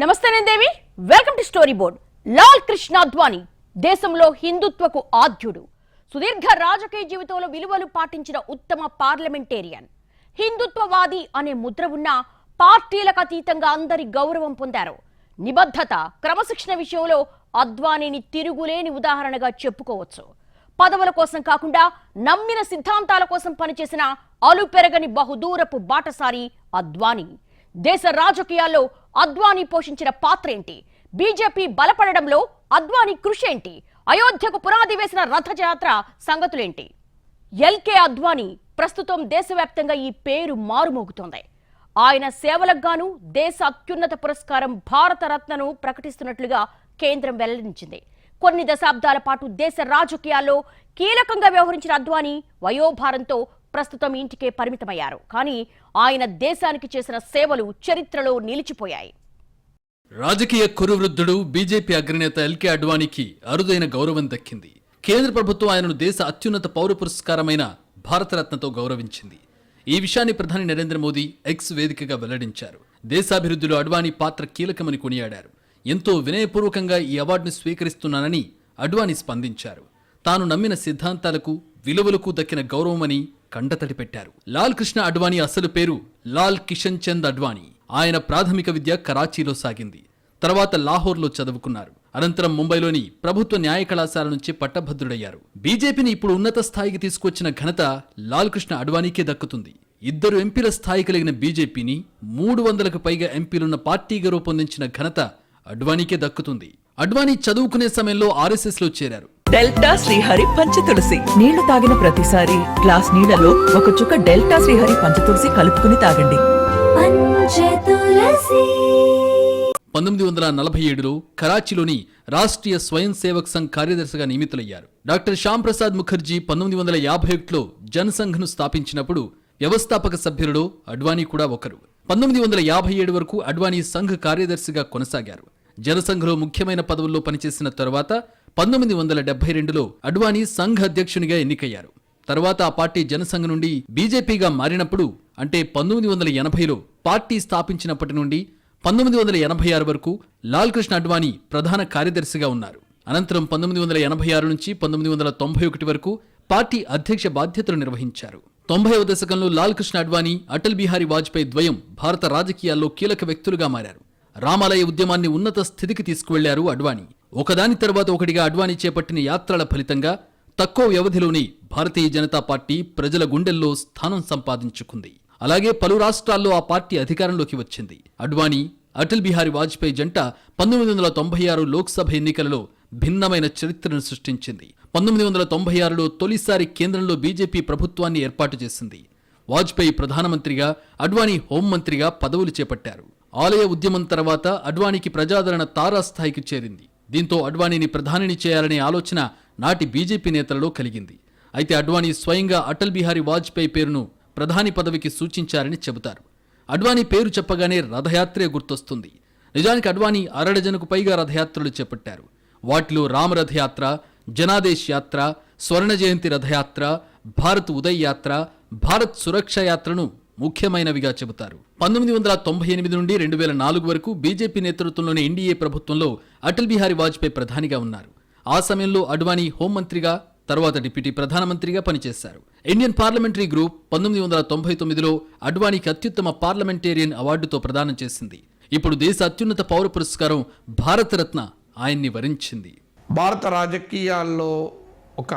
నమస్తే Devi welcome to story board Lal Krishna Advani దేశంలో హిందుత్వకు ఆద్యుడు. సుదీర్ఘ రాజకీయ జీవితంలో విలువలు పాటించిన ఉత్తమ పార్లమెంటేరియన్. హిందుత్వవాది అనే ముద్ర ఉన్న పార్టీలకు అతీతంగా అందరి గౌరవం పొందారు. నిబద్ధత క్రమశిక్షణ విషయంలో అద్వానీని తిరుగులేని ఉదాహరణగా చెప్పుకోవచ్చు. పదవుల కోసం కాకుండా నమ్మిన సిద్ధాంతాల కోసం పనిచేసిన అలుపెరగని బహుదూరపు బాటసారి అద్వానీ. దేశ రాజకీయాల్లో అద్వానీ పోషించిన పాత్ర ఏంటి? బీజేపీ బలపడడంలో అద్వానీ కృషి ఏంటి? అయోధ్యకు పునాది వేసిన రథయాత్ర సంగతులేంటి? ఎల్కే అద్వానీ ప్రస్తుతం దేశవ్యాప్తంగా ఈ పేరు మారుమోగుతోంది. ఆయన సేవలకు గాను దేశ అత్యున్నత పురస్కారం భారతరత్నను ప్రకటిస్తున్నట్లుగా కేంద్రం వెల్లడించింది. కొన్ని దశాబ్దాల పాటు దేశ రాజకీయాల్లో కీలకంగా వ్యవహరించిన అద్వానీ వయోభారంతో ప్రస్తుతం ఇంటికే పరిమితమయ్యారు. కానీ ఆయన దేశానికి చేసిన సేవలు చరిత్రలో నిలిచిపోయాయి. రాజకీయ కురువృద్ధుడు బీజేపీ అగ్రనేత ఎల్కే అడ్వాణీకి అరుదైన గౌరవం దక్కింది. కేంద్ర ప్రభుత్వం ఆయనను దేశ అత్యున్నత పౌర పురస్కారమైన భారతరత్నతో గౌరవించింది. ఈ విషయాన్ని ప్రధాని నరేంద్ర మోదీ ఎక్స్ వేదికగా వెల్లడించారు. దేశాభివృద్ధిలో అడ్వాణీ పాత్ర కీలకమని కొనియాడారు. ఎంతో వినయపూర్వకంగా ఈ అవార్డును స్వీకరిస్తున్నానని అడ్వాణీ స్పందించారు. తాను నమ్మిన సిద్ధాంతాలకు విలువలకు దక్కిన గౌరవమని కండతడి పెట్టారు లాల్ కృష్ణ అడ్వాణీ అసలు పేరు లాల్ కిషన్ చంద్ అడ్వాణీ ఆయన ప్రాథమిక విద్య కరాచీలో సాగింది. తర్వాత లాహోర్లో చదువుకున్నారు. అనంతరం ముంబైలోని ప్రభుత్వ న్యాయ కళాశాల నుంచి పట్టభద్రుడయ్యారు. బీజేపీని ఇప్పుడు ఉన్నత స్థాయికి తీసుకొచ్చిన ఘనత లాల్ కృష్ణ అడ్వాణీకే దక్కుతుంది. ఇద్దరు ఎంపీల స్థాయి కలిగిన బీజేపీని మూడు వందలకు పైగా ఎంపీలున్న పార్టీగా రూపొందించిన ఘనత అడ్వాణీకే దక్కుతుంది. అడ్వాణీ చదువుకునే సమయంలో ఆర్ఎస్ఎస్లో చేరారు. డెల్టా శ్రీహరి పంచతులసి. నీళ్ళు తాగిన ప్రతిసారి గ్లాస్ నీళ్ళలో ఒక చుక్క డెల్టా శ్రీహరి పంచతులసి కలుపుకుని తాగండి. పంతొమ్మిది వందల నలభై ఏడులో కరాచీలోని రాష్ట్రీయ స్వయం సేవక్ సంఘ్ కార్యదర్శిగా నియమితులయ్యారు. డాక్టర్ శ్యామ్ ప్రసాద్ ముఖర్జీ పంతొమ్మిది వందల యాభై ఒకటిలో జనసంఘ్ను స్థాపించినప్పుడు వ్యవస్థాపక సభ్యులలో అడ్వానీ కూడా ఒకరు. పంతొమ్మిది వందల యాభై ఏడు వరకు అడ్వానీ సంఘ్ కార్యదర్శిగా కొనసాగారు. జనసంఘ్లో ముఖ్యమైన పదవుల్లో పనిచేసిన తరువాత పంతొమ్మిది వందల డెబ్బై రెండులో అడ్వాణి సంఘ్ అధ్యక్షునిగా ఎన్నికయ్యారు. తర్వాత ఆ పార్టీ జనసంఘ్ నుండి బీజేపీగా మారినప్పుడు అంటే పంతొమ్మిది వందల ఎనభైలో పార్టీ స్థాపించినప్పటి నుండి పంతొమ్మిది వందల ఎనభై ఆరు వరకు లాల్ కృష్ణ ప్రధాన కార్యదర్శిగా ఉన్నారు. అనంతరం పంతొమ్మిది వందల ఎనభై ఆరు నుంచి పంతొమ్మిది వందల తొంభై ఒకటి వరకు పార్టీ అధ్యక్ష బాధ్యతలు నిర్వహించారు. తొంభైవ దశకంలో లాల్ కృష్ణ అడ్వాణీ అటల్ బిహారీ వాజ్పేయి ద్వయం భారత రాజకీయాల్లో కీలక వ్యక్తులుగా మారారు. రామాలయ ఉద్యమాన్ని ఉన్నత స్థితికి తీసుకువెళ్ళారు అడ్వాణీ ఒకదాని తర్వాత ఒకటిగా అడ్వాణి చేపట్టిన యాత్రల ఫలితంగా తక్కువ వ్యవధిలోనే భారతీయ జనతా పార్టీ ప్రజల గుండెల్లో స్థానం సంపాదించుకుంది. అలాగే పలు రాష్ట్రాల్లో ఆ పార్టీ అధికారంలోకి వచ్చింది. అడ్వాణీ అటల్ బిహారీ వాజ్పేయి జంట పంతొమ్మిది వందల తొంభై ఆరు లోక్సభ ఎన్నికలలో భిన్నమైన చరిత్రను సృష్టించింది. పంతొమ్మిది వందల తొంభై ఆరులో తొలిసారి కేంద్రంలో బీజేపీ ప్రభుత్వాన్ని ఏర్పాటు చేసింది. వాజ్పేయి ప్రధానమంత్రిగా అడ్వానీ హోంమంత్రిగా పదవులు చేపట్టారు. ఆలయ ఉద్యమం తర్వాత అడ్వాణికి ప్రజాదరణ తారాస్థాయికి చేరింది. దీంతో అడ్వాణీని ప్రధానిని చేయాలనే ఆలోచన నాటి బీజేపీ నేతలలో కలిగింది. అయితే అడ్వాణీ స్వయంగా అటల్ బిహారీ వాజ్పేయి పేరును ప్రధాని పదవికి సూచించారని చెబుతారు. అడ్వాణీ పేరు చెప్పగానే రథయాత్రే గుర్తొస్తుంది. నిజానికి అడ్వాణీ అరడజనుకు పైగా రథయాత్రలు చేపట్టారు. వాటిలో రామరథయాత్ర జనాదేశ్ యాత్ర స్వర్ణ జయంతి రథయాత్ర భారత్ ఉదయ్ యాత్ర భారత్ సురక్ష యాత్రను ముఖ్యమైనవిగా చెబుతారు. పంతొమ్మిది వందల తొంభై ఎనిమిది నుండి రెండు వేల నాలుగు వరకు బీజేపీ నేతృత్వంలోని ఎన్డీఏ ప్రభుత్వంలో అటల్ బిహారీ వాజ్పేయి ప్రధానిగా ఉన్నారు. ఆ సమయంలో అడ్వాణీ హోంమంత్రిగా తర్వాత డిప్యూటీ ప్రధానమంత్రిగా పనిచేశారు. ఇండియన్ పార్లమెంటరీ గ్రూప్ పంతొమ్మిది వందల తొంభై తొమ్మిదిలో అడ్వాణీకి అత్యుత్తమ పార్లమెంటేరియన్ అవార్డుతో ప్రదానం చేసింది. ఇప్పుడు దేశ అత్యున్నత పౌర పురస్కారం భారతరత్న ఆయన్ని వరించింది. భారత రాజకీయాల్లో ఒక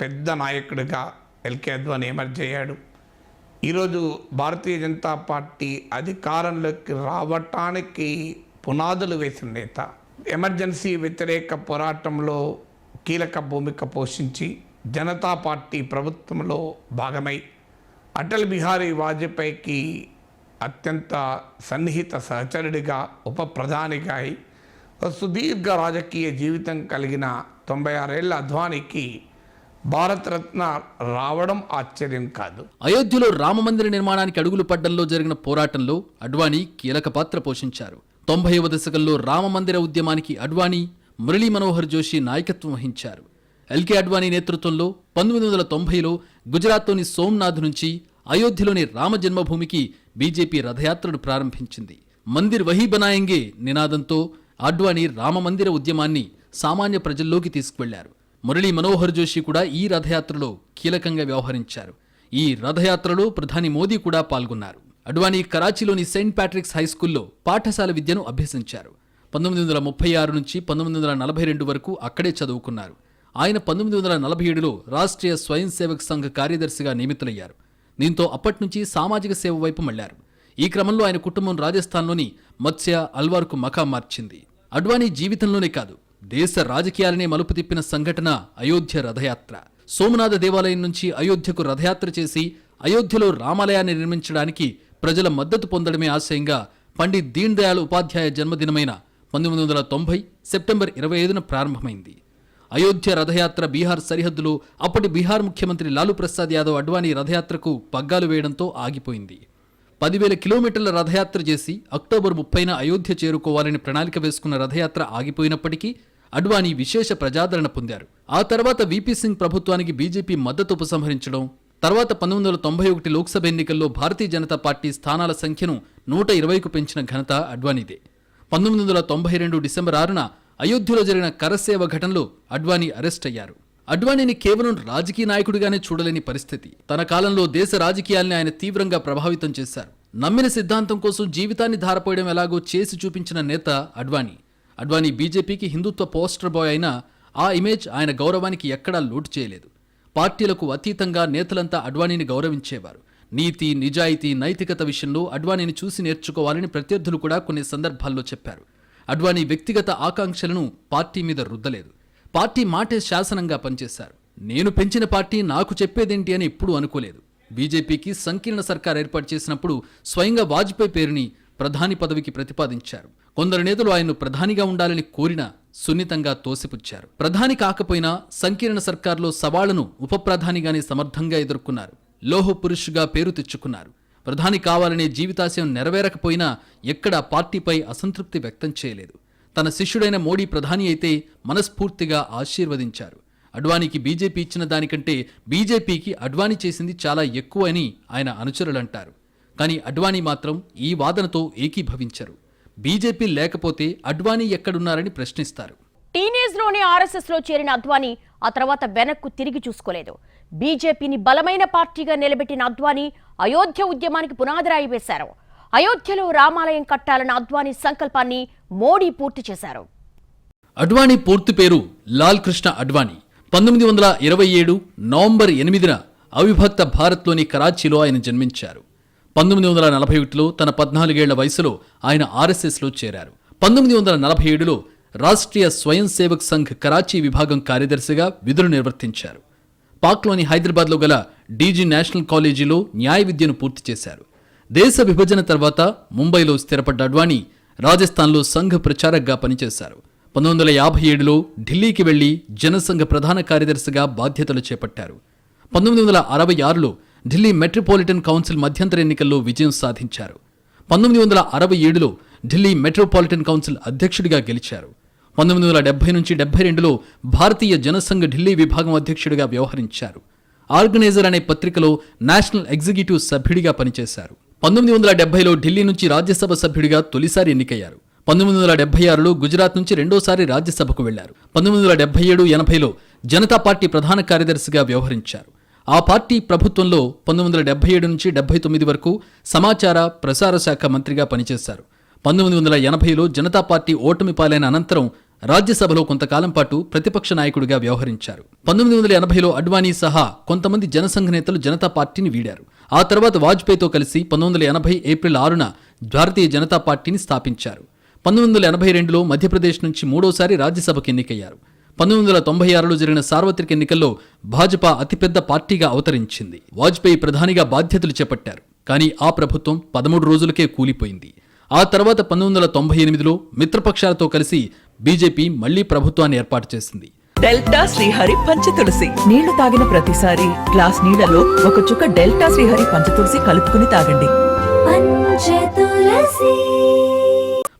పెద్ద నాయకుడిగా ఎల్కే అద్వానీ ఎమర్జయ్యాడు ఈరోజు భారతీయ జనతా పార్టీ అధికారంలోకి రావటానికి పునాదులు వేసిన నేత ఎమర్జెన్సీ వ్యతిరేక పోరాటంలో కీలక భూమిక పోషించి జనతా పార్టీ ప్రభుత్వంలో భాగమై అటల్ బిహారీ వాజ్పేయికి అత్యంత సన్నిహిత సహచరుడిగా ఉప ప్రధానిగా అయి సుదీర్ఘ రాజకీయ జీవితం కలిగిన తొంభై ఆరేళ్ళ అద్వానికి భారతరత్న రావడం ఆశ్చర్యం కాదు. అయోధ్యలో రామమందిర నిర్మాణానికి అడుగులు పడ్డంలో జరిగిన పోరాటంలో అడ్వాణీ కీలక పాత్ర పోషించారు. తొంభైవ దశకంలో రామమందిర ఉద్యమానికి అడ్వాణీ మురళీ మనోహర్ జోషి నాయకత్వం వహించారు. ఎల్కే అడ్వాణీ నేతృత్వంలో పంతొమ్మిది వందల తొంభైలో గుజరాత్లోని సోమ్నాథ్ నుంచి అయోధ్యలోని రామ జన్మభూమికి బీజేపీ రథయాత్రను ప్రారంభించింది. మందిర్ వహీ బనాయంగే నినాదంతో అడ్వాణి రామమందిర ఉద్యమాన్ని సామాన్య ప్రజల్లోకి తీసుకువెళ్ళారు. మురళీ మనోహర్ జోషి కూడా ఈ రథయాత్రలో కీలకంగా వ్యవహరించారు. ఈ రథయాత్రలో ప్రధాని మోదీ కూడా పాల్గొన్నారు. అడ్వాణి కరాచీలోని సెయింట్ ప్యాట్రిక్స్ హైస్కూల్లో పాఠశాల విద్యను అభ్యసించారు. పంతొమ్మిది వందల ముప్పై ఆరు నుంచి పంతొమ్మిది వందల నలభై రెండు వరకు అక్కడే చదువుకున్నారు. ఆయన పంతొమ్మిది వందల నలభై ఏడులో రాష్ట్రీయ స్వయం సేవక్ సంఘ్ కార్యదర్శిగా నియమితులయ్యారు. దీంతో అప్పటినుంచి సామాజిక సేవ వైపు మళ్ళారు. ఈ క్రమంలో ఆయన కుటుంబం రాజస్థాన్లోని మత్స్య అల్వార్కు మకా మార్చింది. అడ్వాణీ జీవితంలోనే కాదు దేశ రాజకీయాలనే మలుపు తిప్పిన సంఘటన అయోధ్య రథయాత్ర. సోమనాథ దేవాలయం నుంచి అయోధ్యకు రథయాత్ర చేసి అయోధ్యలో రామాలయాన్ని నిర్మించడానికి ప్రజల మద్దతు పొందడమే ఆశయంగా పండిత్ దీన్ దయాళ్ ఉపాధ్యాయ జన్మదినమైన పంతొమ్మిది వందల తొంభై సెప్టెంబర్ ఇరవై ఐదున ప్రారంభమైంది. అయోధ్య రథయాత్ర బీహార్ సరిహద్దులో అప్పటి బీహార్ ముఖ్యమంత్రి లాలూ ప్రసాద్ యాదవ్ అడ్వాణీ రథయాత్రకు పగ్గాలు వేయడంతో ఆగిపోయింది. పదివేల కిలోమీటర్ల రథయాత్ర చేసి అక్టోబర్ ముప్పైన అయోధ్య చేరుకోవాలని ప్రణాళిక వేసుకున్న రథయాత్ర ఆగిపోయినప్పటికీ అడ్వాణీ విశేష ప్రజాదరణ పొందారు. ఆ తర్వాత వీపీ సింగ్ ప్రభుత్వానికి బీజేపీ మద్దతు ఉపసంహరించడం తర్వాత పంతొమ్మిది వందల తొంభై ఒకటి లోక్సభ ఎన్నికల్లో భారతీయ జనతా పార్టీ స్థానాల సంఖ్యను నూట ఇరవైకు పెంచిన ఘనత అడ్వాణీదే. పంతొమ్మిది వందల తొంభై రెండు డిసెంబర్ ఆరున అయోధ్యలో జరిగిన కరసేవ ఘటనలో అడ్వాణీ అరెస్ట్ అయ్యారు. అడ్వాణీని కేవలం రాజకీయ నాయకుడిగానే చూడలేని పరిస్థితి. తన కాలంలో దేశ రాజకీయాల్ని ఆయన తీవ్రంగా ప్రభావితం చేశారు. నమ్మిన సిద్ధాంతం కోసం జీవితాన్ని ధారపోయడం ఎలాగో చేసి చూపించిన నేత అడ్వాణీ. అడ్వాణీ బీజేపీకి హిందుత్వ పోస్టర్ బాయ్ అయినా ఆ ఇమేజ్ ఆయన గౌరవానికి ఎక్కడా లోటు చేయలేదు. పార్టీలకు అతీతంగా నేతలంతా అడ్వాణీని గౌరవించేవారు. నీతి నిజాయితీ నైతికత విషయంలో అడ్వాణీని చూసి నేర్చుకోవాలని ప్రత్యర్థులు కూడా కొన్ని సందర్భాల్లో చెప్పారు. అడ్వాణీ వ్యక్తిగత ఆకాంక్షలను పార్టీ మీద రుద్దలేదు. పార్టీ మాటే శాసనంగా పనిచేశారు. నేను పెంచిన పార్టీ నాకు చెప్పేదేంటి అని ఎప్పుడూ అనుకోలేదు. బీజేపీకి సంకీర్ణ సర్కార్ ఏర్పాటు చేసినప్పుడు స్వయంగా వాజ్పేయి పేరుని ప్రధాని పదవికి ప్రతిపాదించారు. కొందరు నేతలు ఆయన్ను ప్రధానిగా ఉండాలని కోరినా సున్నితంగా తోసిపుచ్చారు. ప్రధాని కాకపోయినా సంకీర్ణ సర్కార్లో సవాళ్ళను ఉప ప్రధానిగానే సమర్థంగా ఎదుర్కొన్నారు. లోహ పురుషుగా పేరు తెచ్చుకున్నారు. ప్రధాని కావాలనే జీవితాశయం నెరవేరకపోయినా ఎక్కడా పార్టీపై అసంతృప్తి వ్యక్తం చేయలేదు. తన శిష్యుడైన మోడీ ప్రధాని అయితే మనస్ఫూర్తిగా ఆశీర్వదించారు. అడ్వానీకి బీజేపీ ఇచ్చిన దానికంటే బీజేపీకి అడ్వాణి చేసింది చాలా ఎక్కువ అని ఆయన అనుచరులంటారు. కానీ అడ్వాణీ మాత్రం ఈ వాదనతో ఏకీభవించరు. బీజేపీ లేకపోతే అడ్వానీ ఎక్కడున్నారని ప్రశ్నిస్తారు. టీనేజ్లోనే ఆర్ఎస్ఎస్లో చేరిన అద్వానీ ఆ తర్వాత వెనక్కు తిరిగి చూసుకోలేదు. బీజేపీని బలమైన పార్టీగా నిలబెట్టిన అద్వానీ అయోధ్య ఉద్యమానికి పునాదిరాయి వేశారు. అయోధ్యలో రామాలయం కట్టాలన్న అద్వానీ సంకల్పాన్ని మోడీ పూర్తి చేశారు. అడ్వాణీ పూర్తి పేరు లాల్ కృష్ణ అడ్వాణీ పంతొమ్మిది వందల ఇరవై ఏడు నవంబర్ ఎనిమిదిన అవిభక్త భారత్లోని కరాచీలో ఆయన జన్మించారు. పంతొమ్మిది వందల నలభై ఒకటిలో తన పద్నాలుగేళ్ళ వయసులో ఆయన ఆర్ఎస్ఎస్లో చేరారు. పంతొమ్మిది వందల నలభై ఏడులో రాష్ట్రీయ స్వయం సేవక్ సంఘ్ కరాచీ విభాగం కార్యదర్శిగా విధులు నిర్వర్తించారు. పాక్లోని హైదరాబాద్లో గల డీజీ నేషనల్ కాలేజీలో న్యాయ విద్యను పూర్తి చేశారు. దేశ విభజన తర్వాత ముంబైలో స్థిరపడ్డ అడ్వాణీ రాజస్థాన్లో సంఘ్ ప్రచారక్గా పనిచేశారు. పంతొమ్మిది వందల యాభై ఏడులో ఢిల్లీకి వెళ్ళి జనసంఘ ప్రధాన కార్యదర్శిగా బాధ్యతలు చేపట్టారు. పంతొమ్మిది వందల అరవై ఆరులో ఢిల్లీ మెట్రోపాలిటన్ కౌన్సిల్ మధ్యంతర ఎన్నికల్లో విజయం సాధించారు. పంతొమ్మిది వందల అరవై ఏడులో ఢిల్లీ మెట్రోపాలిటన్ కౌన్సిల్ అధ్యక్షుడిగా గెలిచారు. పంతొమ్మిది వందల డెబ్బై నుంచి డెబ్బై రెండులో భారతీయ జనసంఘ ఢిల్లీ విభాగం అధ్యక్షుడిగా వ్యవహరించారు. ఆర్గనైజర్ అనే పత్రికలో నేషనల్ ఎగ్జిక్యూటివ్ సభ్యుడిగా పనిచేశారు. పంతొమ్మిది వందల డెబ్బైలో ఢిల్లీ నుంచి రాజ్యసభ సభ్యుడిగా తొలిసారి ఎన్నికయ్యారు. పంతొమ్మిది వందల డెబ్బై ఆరులో గుజరాత్ నుంచి రెండోసారి రాజ్యసభకు వెళ్ళారు. పంతొమ్మిది వందల డెబ్బై ఏడు ఎనభైలో జనతా పార్టీ ప్రధాన కార్యదర్శిగా వ్యవహరించారు. ఆ పార్టీ ప్రభుత్వంలో పంతొమ్మిది వందల డెబ్బై ఏడు నుంచి డెబ్బై తొమ్మిది వరకు సమాచార ప్రసార శాఖ మంత్రిగా పనిచేశారు. పంతొమ్మిది వందల ఎనభైలో జనతా పార్టీ ఓటమి పాలైన అనంతరం రాజ్యసభలో కొంతకాలం పాటు ప్రతిపక్ష నాయకుడిగా వ్యవహరించారు. పంతొమ్మిది వందల ఎనభైలో అడ్వానీ సహా కొంతమంది జనసంఘ నేతలు జనతా పార్టీని వీడారు. ఆ తర్వాత వాజ్పేయితో కలిసి పంతొమ్మిది వందల ఎనభై ఏప్రిల్ ఆరున భారతీయ జనతా పార్టీని స్థాపించారు. పంతొమ్మిది వందల ఎనభై రెండులో మధ్యప్రదేశ్ నుంచి మూడోసారి రాజ్యసభకు ఎన్నికయ్యారు. పంతొమ్మిది వందల తొంభై ఆరులో జరిగిన సార్వత్రిక ఎన్నికల్లో భాజపా అతిపెద్ద పార్టీగా అవతరించింది. వాజ్పేయి ప్రధానిగా బాధ్యతలు చేపట్టారు. కానీ ఆ ప్రభుత్వం పదమూడు రోజులకే కూలిపోయింది. ఆ తర్వాత పంతొమ్మిది వందల తొంభై ఎనిమిదిలో మిత్రపక్షాలతో కలిసి బీజేపీ మళ్ళీ ప్రభుత్వాన్ని ఏర్పాటు చేసింది. డెల్టా శ్రీహరి పంచతులసి నీళ్ళు తాగిన ప్రతిసారి గ్లాస్ నీళ్ళలో ఒక చుక్క డెల్టా శ్రీహరి పంచతులసి కలుపుకుని తాగండి. పంచతులసి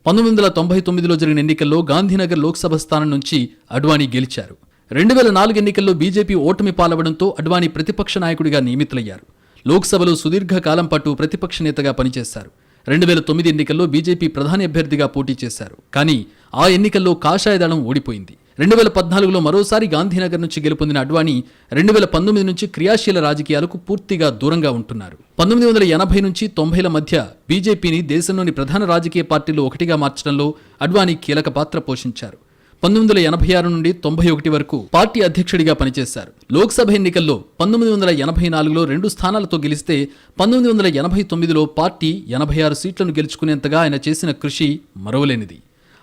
పంతొమ్మిది వందల తొంభై తొమ్మిదిలో జరిగిన ఎన్నికల్లో గాంధీనగర్ లోక్సభ స్థానం నుంచి అడ్వాణీ గెలిచారు. రెండు వేల నాలుగు ఎన్నికల్లో బీజేపీ ఓటమి పాలవడంతో అడ్వాణీ ప్రతిపక్ష నాయకుడిగా నియమితులయ్యారు. లోక్సభలో సుదీర్ఘ కాలం పాటు ప్రతిపక్ష నేతగా పనిచేశారు. రెండు వేల తొమ్మిది ఎన్నికల్లో బీజేపీ ప్రధాని అభ్యర్థిగా పోటీ చేశారు. కానీ ఆ ఎన్నికల్లో కాషాయ దళం ఓడిపోయింది. రెండు వేల పద్నాలుగులో మరోసారి గాంధీనగర్ నుంచి గెలుపొందిన అడ్వాణీ రెండు వేల పంతొమ్మిది నుంచి క్రియాశీల రాజకీయాలకు పూర్తిగా దూరంగా ఉంటున్నారు. పంతొమ్మిది వందల ఎనభై నుంచి తొంభైల మధ్య బీజేపీని దేశంలోని ప్రధాన రాజకీయ పార్టీలు ఒకటిగా మార్చడంలో అడ్వాణీ కీలక పాత్ర పోషించారు. పంతొమ్మిది వందల ఎనభై ఆరు నుండి తొంభై ఒకటి వరకు పార్టీ అధ్యక్షుడిగా పనిచేశారు. లోక్సభ ఎన్నికల్లో పంతొమ్మిది వందల ఎనభై నాలుగులో రెండు స్థానాలతో గెలిస్తే పంతొమ్మిది వందల ఎనభై తొమ్మిదిలో పార్టీ ఎనభై ఆరు సీట్లను గెలుచుకునేంతగా ఆయన చేసిన కృషి మరవలేనిది.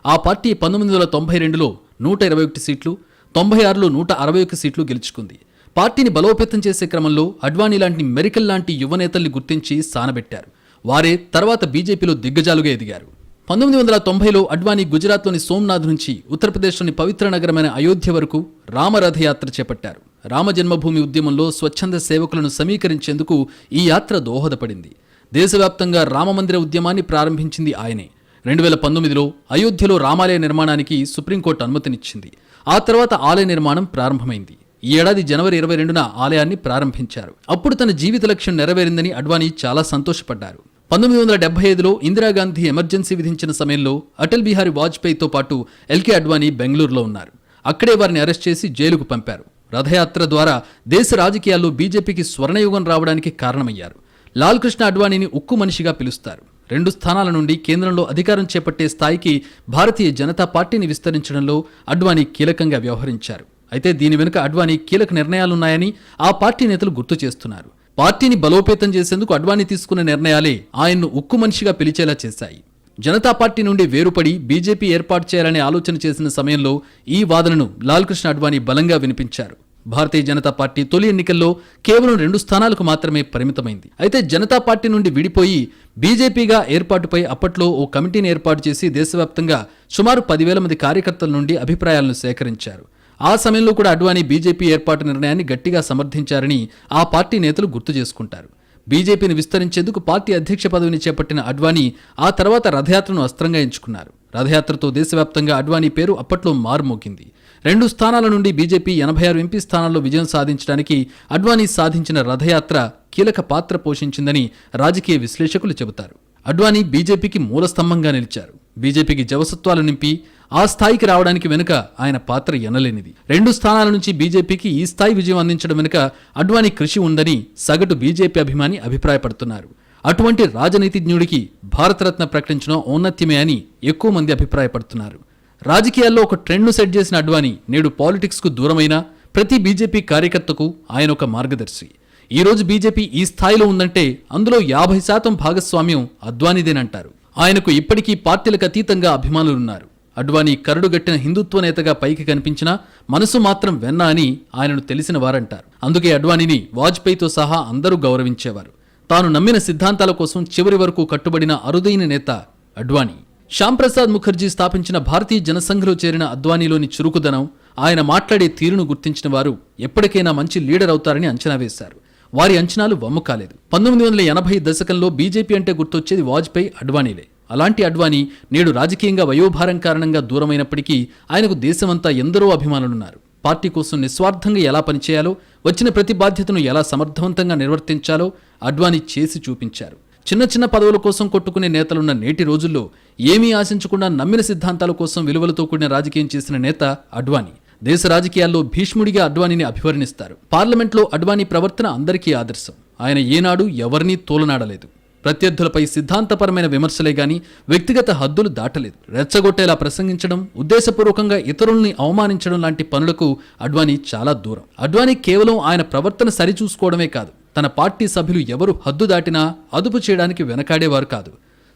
ఆ పార్టీ పంతొమ్మిది వందల తొంభై రెండులో నూట ఇరవై ఒకటి సీట్లు తొంభై ఆరులో నూట అరవై ఒక్క సీట్లు గెలుచుకుంది. పార్టీని బలోపేతం చేసే క్రమంలో అడ్వాణీ లాంటి మెరికల్ లాంటి యువనేతల్ని గుర్తించి సానబెట్టారు వారే తర్వాత బీజేపీలో దిగ్గజాలుగా ఎదిగారు. పంతొమ్మిది వందల తొంభైలో అడ్వాణీ గుజరాత్లోని సోమ్నాథ్ నుంచి ఉత్తరప్రదేశ్లోని పవిత్ర నగరమైన అయోధ్య వరకు రామరథయాత్ర చేపట్టారు. రామ జన్మభూమి ఉద్యమంలో స్వచ్ఛంద సేవకులను సమీకరించేందుకు ఈ యాత్ర దోహదపడింది. దేశవ్యాప్తంగా రామమందిర ఉద్యమాన్ని ప్రారంభించింది ఆయనే. రెండు వేల పంతొమ్మిదిలో అయోధ్యలో రామాలయ నిర్మాణానికి సుప్రీంకోర్టు అనుమతినిచ్చింది. ఆ తర్వాత ఆలయ నిర్మాణం ప్రారంభమైంది. ఈ ఏడాది జనవరి ఇరవై రెండున ఆలయాన్ని ప్రారంభించారు. అప్పుడు తన జీవిత లక్ష్యం నెరవేరిందని అడ్వాణీ చాలా సంతోషపడ్డారు. పంతొమ్మిది వందల డెబ్బై ఐదులో ఇందిరాగాంధీ ఎమర్జెన్సీ విధించిన సమయంలో అటల్ బిహారీ వాజ్పేయితో పాటు ఎల్కే అడ్వాణీ బెంగళూరులో ఉన్నారు. అక్కడే వారిని అరెస్ట్ చేసి జైలుకు పంపారు. రథయాత్ర ద్వారా దేశ రాజకీయాల్లో బీజేపీకి స్వర్ణయుగం రావడానికి కారణమయ్యారు. లాల్ కృష్ణ అడ్వాణీని ఉక్కు మనిషిగా పిలుస్తారు. రెండు స్థానాల నుండి కేంద్రంలో అధికారం చేపట్టే స్థాయికి భారతీయ జనతా పార్టీని విస్తరించడంలో అడ్వాణీ కీలకంగా వ్యవహరించారు. అయితే దీని వెనుక అడ్వాణీ కీలక నిర్ణయాలున్నాయని ఆ పార్టీ నేతలు గుర్తు చేస్తున్నారు. పార్టీని బలోపేతం చేసేందుకు అడ్వాణీ తీసుకున్న నిర్ణయాలే ఆయన్ను ఉక్కు మనిషిగా పిలిచేలా చేశాయి. జనతా పార్టీ నుండి వేరుపడి బీజేపీ ఏర్పాటు చేయాలనే ఆలోచన చేసిన సమయంలో ఈ వాదనను లాల్కృష్ణ అడ్వాణీ బలంగా వినిపించారు. భారతీయ జనతా పార్టీ తొలి ఎన్నికల్లో కేవలం రెండు స్థానాలకు మాత్రమే పరిమితమైంది. అయితే జనతా పార్టీ నుండి విడిపోయి బీజేపీగా ఏర్పాటుపై అప్పట్లో ఓ కమిటీని ఏర్పాటు చేసి దేశవ్యాప్తంగా సుమారు పదివేల మంది కార్యకర్తల నుండి అభిప్రాయాలను సేకరించారు. ఆ సమయంలో కూడా అడ్వాణీ బీజేపీ ఏర్పాటు నిర్ణయాన్ని గట్టిగా సమర్థించారని ఆ పార్టీ నేతలు గుర్తు చేసుకుంటారు. బీజేపీని విస్తరించేందుకు పార్టీ అధ్యక్ష పదవిని చేపట్టిన అడ్వాణీ ఆ తర్వాత రథయాత్రను అస్త్రంగా ఎంచుకున్నారు. రథయాత్రతో దేశవ్యాప్తంగా అడ్వాణీ పేరు అప్పట్లో మారుమోగింది. రెండు స్థానాల నుండి బీజేపీ ఎనభై ఆరు ఎంపీ స్థానాల్లో విజయం సాధించడానికి అడ్వానీ సాధించిన రథయాత్ర కీలక పాత్ర పోషించిందని రాజకీయ విశ్లేషకులు చెబుతారు. అడ్వాణీ బీజేపీకి మూలస్తంభంగా నిలిచారు. బీజేపీకి జవసత్వాలు నింపి ఆ స్థాయికి రావడానికి వెనుక ఆయన పాత్ర ఎనలేనిది. రెండు స్థానాల నుంచి బీజేపీకి ఈ స్థాయి విజయం అందించడం వెనుక అడ్వాణీ కృషి ఉందని సగటు బీజేపీ అభిమాని అభిప్రాయపడుతున్నారు. అటువంటి రాజనీతిజ్ఞుడికి భారతరత్న ప్రకటించడం ఔన్నత్యమే అని ఎక్కువ మంది అభిప్రాయపడుతున్నారు. రాజకీయాల్లో ఒక ట్రెండ్ను సెట్ చేసిన అడ్వాణి నేడు పాలిటిక్స్కు దూరమైన ప్రతి బీజేపీ కార్యకర్తకు ఆయన ఒక మార్గదర్శి. ఈరోజు బీజేపీ ఈ స్థాయిలో ఉందంటే అందులో యాభై శాతం భాగస్వామ్యం అద్వానిదేనంటారు ఆయనకు ఇప్పటికీ పార్టీలకు అతీతంగా అభిమానులున్నారు. అడ్వాణీ కరడుగట్టిన హిందుత్వ నేతగా పైకి కనిపించినా మనసు మాత్రం వెన్న అని ఆయనను తెలిసిన వారంటారు. అందుకే అడ్వాణిని వాజ్పేయితో సహా అందరూ గౌరవించేవారు. తాను నమ్మిన సిద్ధాంతాల కోసం చివరి వరకు కట్టుబడిన అరుదైన నేత అడ్వాణి శ్యాంప్రసాద్ ముఖర్జీ స్థాపించిన భారతీయ జనసంఘ్లో చేరిన అద్వానీలోని చురుకుదనం ఆయన మాట్లాడే తీరును గుర్తించిన వారు ఎప్పటికైనా మంచి లీడర్ అవుతారని అంచనా వేశారు. వారి అంచనాలు వమ్ము కాలేదు పంతొమ్మిది వందల ఎనభై దశకంలో బీజేపీ అంటే గుర్తొచ్చేది వాజ్పేయి అడ్వాణీలే అలాంటి అడ్వాణీ నేడు రాజకీయంగా వయోభారం కారణంగా దూరమైనప్పటికీ ఆయనకు దేశమంతా ఎందరో అభిమానులున్నారు. పార్టీ కోసం నిస్వార్థంగా ఎలా పనిచేయాలో వచ్చిన ప్రతి బాధ్యతను ఎలా సమర్థవంతంగా నిర్వర్తించాలో అడ్వాణీ చేసి చూపించారు. చిన్న చిన్న పదవుల కోసం కొట్టుకునే నేతలున్న నేటి రోజుల్లో ఏమీ ఆశించకుండా నమ్మిన సిద్ధాంతాల కోసం విలువలతో కూడిన రాజకీయం చేసిన నేత అడ్వాణీ దేశ రాజకీయాల్లో భీష్ముడిగా అడ్వాణిని అభివర్ణిస్తారు. పార్లమెంట్లో అడ్వాణీ ప్రవర్తన అందరికీ ఆదర్శం. ఆయన ఏనాడు ఎవరినీ తోలనాడలేదు. ప్రత్యర్థులపై సిద్ధాంతపరమైన విమర్శలే గాని వ్యక్తిగత హద్దులు దాటలేదు. రెచ్చగొట్టేలా ప్రసంగించడం ఉద్దేశపూర్వకంగా ఇతరుల్ని అవమానించడం లాంటి పనులకు అడ్వాణీ చాలా దూరం. అడ్వాణి కేవలం ఆయన ప్రవర్తన సరిచూసుకోవడమే కాదు తన పార్టీ సభ్యులు ఎవరు హద్దు దాటినా అదుపు చేయడానికి వెనకాడేవారు కాదు.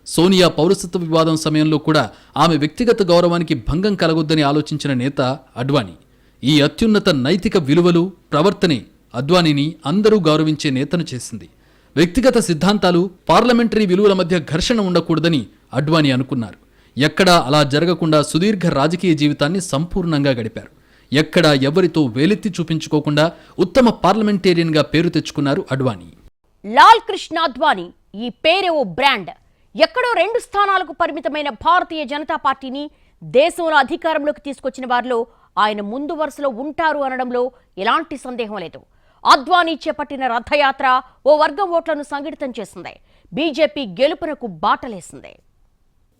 సోనియా పౌరసత్వ వివాదం సమయంలో కూడా ఆమె వ్యక్తిగత గౌరవానికి భంగం కలగొద్దని ఆలోచించిన నేత అడ్వాణి. ఈ అత్యున్నత నైతిక విలువలు ప్రవర్తనే అద్వానీని అందరూ గౌరవించే నేతను చేసింది. వ్యక్తిగత సిద్ధాంతాలు పార్లమెంటరీ విలువల మధ్య ఘర్షణ ఉండకూడదని అడ్వాణి అనుకున్నారు. ఎక్కడా అలా జరగకుండా సుదీర్ఘ రాజకీయ జీవితాన్ని సంపూర్ణంగా గడిపారు. ఎక్కడా ఎవరితో వేలెత్తి చూపించుకోకుండా ఉత్తమ పార్లమెంటేరియన్గా పేరు తెచ్చుకున్నారు అడ్వానీ లాల్ కృష్ణ అద్వానీ ఈ పేరే ఓ బ్రాండ్. ఎక్కడో రెండు స్థానాలకు పరిమితమైన భారతీయ జనతా పార్టీని దేశంలో అధికారంలోకి తీసుకొచ్చిన వారిలో ఆయన ముందు వరుసలో ఉంటారు అనడంలో ఎలాంటి సందేహం లేదు. అద్వానీ చేపట్టిన రథయాత్ర ఓ వర్గం ఓట్లను సంఘటితం చేసింది. బీజేపీ గెలుపునకు బాటలేసింది.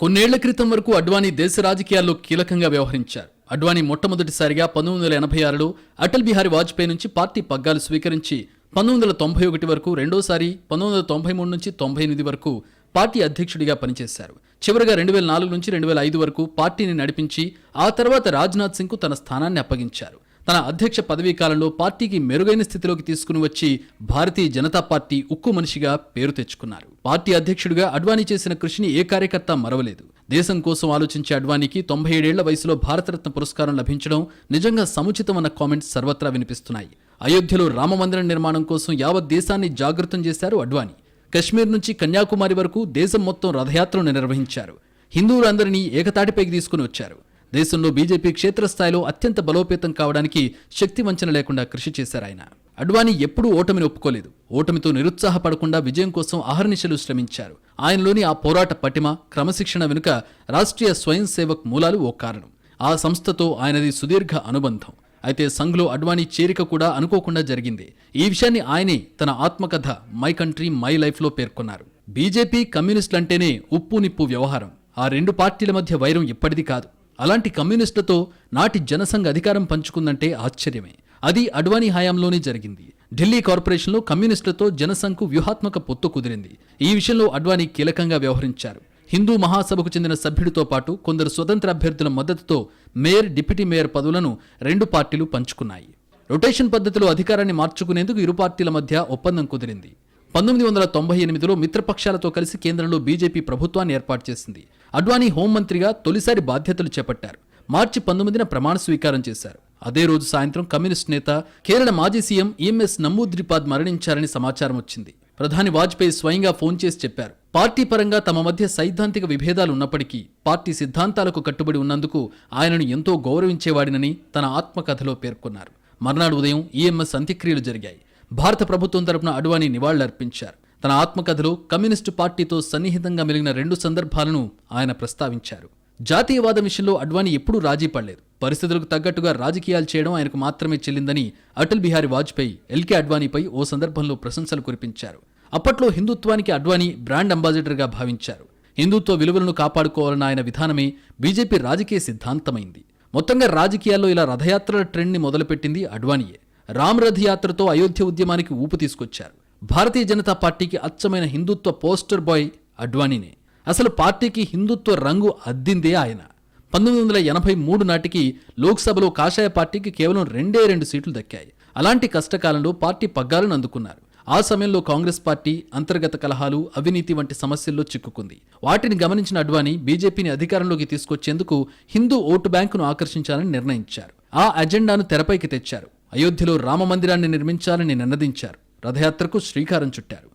కొన్నేళ్ళ క్రితం వరకు అడ్వానీ దేశ రాజకీయాల్లో కీలకంగా వ్యవహరించారు. అడ్వాణీ మొట్టమొదటిసారిగా పంతొమ్మిది వందల ఎనభై ఆరులో అటల్ బిహారీ వాజ్పేయి నుంచి పార్టీ పగ్గాలు స్వీకరించి పంతొమ్మిది వందల తొంభై ఒకటి వరకు రెండోసారి పంతొమ్మిది వందల తొంభై మూడు నుంచి తొంభై ఎనిమిది వరకు పార్టీ అధ్యక్షుడిగా పనిచేశారు. చివరిగా రెండు వేల నాలుగు నుంచి రెండు వేల ఐదు వరకు పార్టీని నడిపించి ఆ తర్వాత రాజ్నాథ్ సింగ్కు తన స్థానాన్ని అప్పగించారు. తన అధ్యక్ష పదవీ కాలంలో పార్టీకి మెరుగైన స్థితిలోకి తీసుకుని వచ్చి భారతీయ జనతా పార్టీ ఉక్కు మనిషిగా పేరు తెచ్చుకున్నారు. పార్టీ అధ్యక్షుడిగా అడ్వాణి చేసిన కృషిని ఏ కార్యకర్త మరవలేదు. దేశం కోసం ఆలోచించే అడ్వాణికి తొంభై ఏడేళ్ళ వయసులో భారతరత్న పురస్కారం లభించడం నిజంగా సముచితమన్న కామెంట్స్ సర్వత్రా వినిపిస్తున్నాయి. అయోధ్యలో రామమందిరం నిర్మాణం కోసం యావత్ దేశాన్ని జాగృతం చేశారు అడ్వాణి. కశ్మీర్ నుంచి కన్యాకుమారి వరకు దేశం మొత్తం రథయాత్రను నిర్వహించారు. హిందువులందరినీ ఏకతాటిపైకి తీసుకుని వచ్చారు. దేశంలో బీజేపీ క్షేత్రస్థాయిలో అత్యంత బలోపేతం కావడానికి శక్తి వంచన లేకుండా కృషి చేశారు ఆయన. అడ్వానీ ఎప్పుడూ ఓటమిని ఒప్పుకోలేదు. ఓటమితో నిరుత్సాహపడకుండా విజయం కోసం అహర్నిశలు శ్రమించారు. ఆయనలోని ఆ పోరాట పటిమ క్రమశిక్షణ వెనుక రాష్ట్రీయ స్వయం సేవక్ మూలాలు ఓ కారణం. ఆ సంస్థతో ఆయనది సుదీర్ఘ అనుబంధం. అయితే సంఘ్లో అడ్వాణి చేరిక కూడా అనుకోకుండా జరిగింది. ఈ విషయాన్ని ఆయనే తన ఆత్మకథ మై కంట్రీ మై లైఫ్లో పేర్కొన్నారు. బీజేపీ కమ్యూనిస్టులంటేనే ఉప్పు నిప్పు వ్యవహారం. ఆ రెండు పార్టీల మధ్య వైరం ఇప్పటిది కాదు. అలాంటి కమ్యూనిస్టులతో నాటి జనసంఘ అధికారం పంచుకుందంటే ఆశ్చర్యమే. అది అడ్వానీ హయాంలోనే జరిగింది. ఢిల్లీ కార్పొరేషన్లో కమ్యూనిస్టులతో జనసంఘకు వ్యూహాత్మక పొత్తు కుదిరింది. ఈ విషయంలో అడ్వానీ కీలకంగా వ్యవహరించారు. హిందూ మహాసభకు చెందిన సభ్యుడితో పాటు కొందరు స్వతంత్ర అభ్యర్థుల మద్దతుతో మేయర్ డిప్యూటీ మేయర్ పదవులను రెండు పార్టీలు పంచుకున్నాయి. రొటేషన్ పద్ధతిలో అధికారాన్ని మార్చుకునేందుకు ఇరు పార్టీల మధ్య ఒప్పందం కుదిరింది. పంతొమ్మిది వందల తొంభై ఎనిమిదిలో మిత్రపక్షాలతో కలిసి కేంద్రంలో బీజేపీ ప్రభుత్వాన్ని ఏర్పాటు చేసింది. అడ్వాణీ హోంమంత్రిగా తొలిసారి బాధ్యతలు చేపట్టారు. మార్చి పంతొమ్మిదిన ప్రమాణ స్వీకారం చేశారు. అదే రోజు సాయంత్రం కమ్యూనిస్ట్ నేత కేరళ మాజీ సీఎం ఈఎంఎస్ నమ్మూద్రిపాద్ మరణించారని సమాచారం వచ్చింది. ప్రధాని వాజ్పేయి స్వయంగా ఫోన్ చేసి చెప్పారు. పార్టీ పరంగా తమ మధ్య సైద్ధాంతిక విభేదాలు ఉన్నప్పటికీ పార్టీ సిద్ధాంతాలకు కట్టుబడి ఉన్నందుకు ఆయనను ఎంతో గౌరవించేవాడినని తన ఆత్మకథలో పేర్కొన్నారు. మర్నాడు ఉదయం ఈఎంఎస్ అంత్యక్రియలు జరిగాయి. భారత ప్రభుత్వం తరపున అడ్వానీ నివాళులర్పించారు. తన ఆత్మకథలో కమ్యూనిస్టు పార్టీతో సన్నిహితంగా మెలిగిన రెండు సందర్భాలను ఆయన ప్రస్తావించారు. జాతీయవాదం విషయంలో అడ్వాణి ఎప్పుడూ రాజీ పడలేదు. పరిస్థితులకు తగ్గట్టుగా రాజకీయాలు చేయడం ఆయనకు మాత్రమే చెల్లిందని అటల్ బిహారీ వాజ్పేయి ఎల్కే అడ్వాణిపై ఓ సందర్భంలో ప్రశంసలు కురిపించారు. అప్పట్లో హిందుత్వానికి అడ్వాణి బ్రాండ్ అంబాసిడర్గా భావించారు. హిందుత్వ విలువలను కాపాడుకోవాలన్న ఆయన విధానమే బీజేపీ రాజకీయ సిద్ధాంతమైంది. మొత్తంగా రాజకీయాల్లో ఇలా రథయాత్రల ట్రెండ్ని మొదలుపెట్టింది అడ్వాణియే. రామ్ రథ్ యాత్రతో అయోధ్య ఉద్యమానికి ఊపు తీసుకొచ్చారు. భారతీయ జనతా పార్టీకి అచ్చమైన హిందుత్వ పోస్టర్ బాయ్ అడ్వానీనే అసలు పార్టీకి హిందుత్వ రంగు అద్దిందే ఆయన. పంతొమ్మిది వందల ఎనభై మూడు నాటికి లోక్సభలో కాషాయ పార్టీకి కేవలం రెండే రెండు సీట్లు దక్కాయి. అలాంటి కష్టకాలంలో పార్టీ పగ్గాలను అందుకున్నారు. ఆ సమయంలో కాంగ్రెస్ పార్టీ అంతర్గత కలహాలు అవినీతి వంటి సమస్యల్లో చిక్కుకుంది. వాటిని గమనించిన అడ్వాణి బీజేపీని అధికారంలోకి తీసుకొచ్చేందుకు హిందూ ఓటు బ్యాంకును ఆకర్షించాలని నిర్ణయించారు. ఆ అజెండాను తెరపైకి తెచ్చారు. అయోధ్యలో రామ మందిరాన్ని నిర్మించాలని నినదించారు రథయాత్రకు శ్రీకారం చుట్టారు.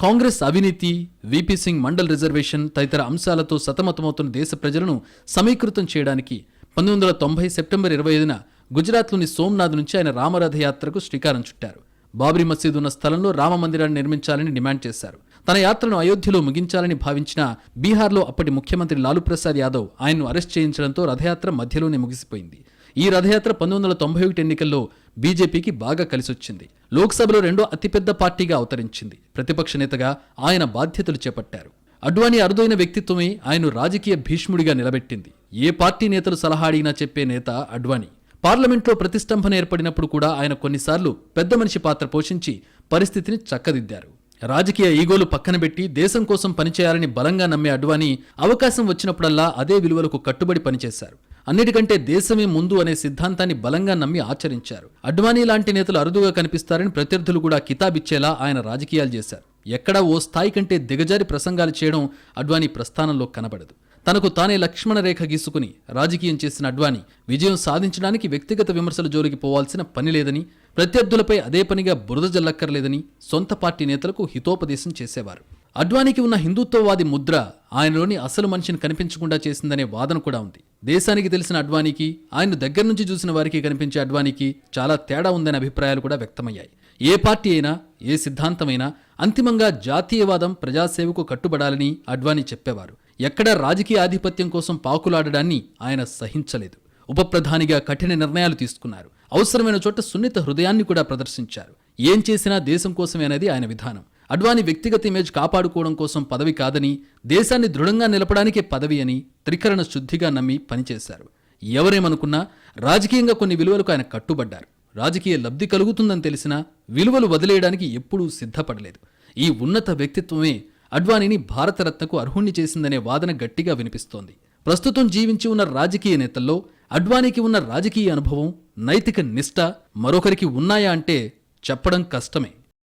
కాంగ్రెస్ అవినీతి విపి సింగ్ మండల్ రిజర్వేషన్ తదితర అంశాలతో సతమతమవుతున్న దేశ ప్రజలను సమీకృతం చేయడానికి పంతొమ్మిది వందల తొంభై సెప్టెంబర్ ఇరవై ఐదున గుజరాత్లోని సోమ్నాథ్ నుంచి ఆయన రామరథ యాత్రకు శ్రీకారం చుట్టారు. బాబ్రీ మసీదు ఉన్న స్థలంలో రామ మందిరాన్ని నిర్మించాలని డిమాండ్ చేశారు. తన యాత్రను అయోధ్యలో ముగించాలని భావించిన బీహార్లో అప్పటి ముఖ్యమంత్రి లాలూ ప్రసాద్ యాదవ్ ఆయన్ను అరెస్ట్ చేయించడంతో రథయాత్ర మధ్యలోనే ముగిసిపోయింది. ఈ రథయాత్ర పంతొమ్మిది వందల తొంభై ఒకటి ఎన్నికల్లో బీజేపీకి బాగా కలిసొచ్చింది. లోక్సభలో రెండో అతిపెద్ద పార్టీగా అవతరించింది. ప్రతిపక్ష నేతగా ఆయన బాధ్యతలు చేపట్టారు. అడ్వాణి అరుదైన వ్యక్తిత్వమే ఆయన రాజకీయ భీష్ముడిగా నిలబెట్టింది. ఏ పార్టీ నేతలు సలహా అడిగినా చెప్పే నేత అడ్వాణి. పార్లమెంట్లో ప్రతిష్టంభన ఏర్పడినప్పుడు కూడా ఆయన కొన్నిసార్లు పెద్ద మనిషి పాత్ర పోషించి పరిస్థితిని చక్కదిద్దారు. రాజకీయ ఈగోలు పక్కన పెట్టి దేశం కోసం పనిచేయాలని బలంగా నమ్మే అడ్వాణి అవకాశం వచ్చినప్పుడల్లా అదే విలువలకు కట్టుబడి పనిచేశారు. అన్నిటికంటే దేశమే ముందు అనే సిద్ధాంతాన్ని బలంగా నమ్మి ఆచరించారు. అడ్వానీ లాంటి నేతలు అరుదుగా కనిపిస్తారని ప్రత్యర్థులు కూడా కితాబిచ్చేలా ఆయన రాజకీయాలు చేశారు. ఎక్కడా ఓ స్థాయి కంటే దిగజారి ప్రసంగాలు చేయడం అడ్వానీ ప్రస్థానంలో కనబడదు. తనకు తానే లక్ష్మణ రేఖ గీసుకుని రాజకీయం చేసిన అడ్వాణి విజయం సాధించడానికి వ్యక్తిగత విమర్శల జోలికి పోవాల్సిన పని లేదని ప్రత్యర్థులపై అదే పనిగా బురద జల్లక్కర్లేదని సొంత పార్టీ నేతలకు హితోపదేశం చేసేవారు. అడ్వానీకి ఉన్న హిందుత్వవాది ముద్ర ఆయనలోని అసలు మనిషిని కనిపించకుండా చేసిందనే వాదన కూడా ఉంది. దేశానికి తెలిసిన అడ్వానీకి ఆయన దగ్గర నుంచి చూసిన వారికి కనిపించే అడ్వానీకి చాలా తేడా ఉందనే అభిప్రాయాలు కూడా వ్యక్తమయ్యాయి. ఏ పార్టీ అయినా ఏ సిద్ధాంతమైనా అంతిమంగా జాతీయవాదం ప్రజాసేవకు కట్టుబడాలని అడ్వానీ చెప్పేవారు. ఎక్కడా రాజకీయ ఆధిపత్యం కోసం పాకులాడడాన్ని ఆయన సహించలేదు. ఉప ప్రధానిగా కఠిన నిర్ణయాలు తీసుకున్నారు. అవసరమైన చోట సున్నిత హృదయాన్ని కూడా ప్రదర్శించారు. ఏం చేసినా దేశం కోసమే అనేది ఆయన విధానం. అడ్వాణి వ్యక్తిగత ఇమేజ్ కాపాడుకోవడం కోసం పదవి కాదని దేశాన్ని దృఢంగా నిలపడానికే పదవి అని త్రికరణ శుద్ధిగా నమ్మి పనిచేశారు. ఎవరేమనుకున్నా రాజకీయంగా కొన్ని విలువలకు ఆయన కట్టుబడ్డారు. రాజకీయ లబ్ధి కలుగుతుందని తెలిసినా విలువలు వదిలేయడానికి ఎప్పుడూ సిద్ధపడలేదు. ఈ ఉన్నత వ్యక్తిత్వమే అడ్వాణిని భారతరత్నకు అర్హుణ్ణి చేసిందనే వాదన గట్టిగా వినిపిస్తోంది. ప్రస్తుతం జీవించి ఉన్న రాజకీయ నేతల్లో అడ్వాణికి ఉన్న రాజకీయ అనుభవం నైతిక నిష్ఠ మరొకరికి ఉన్నాయా అంటే చెప్పడం కష్టమే.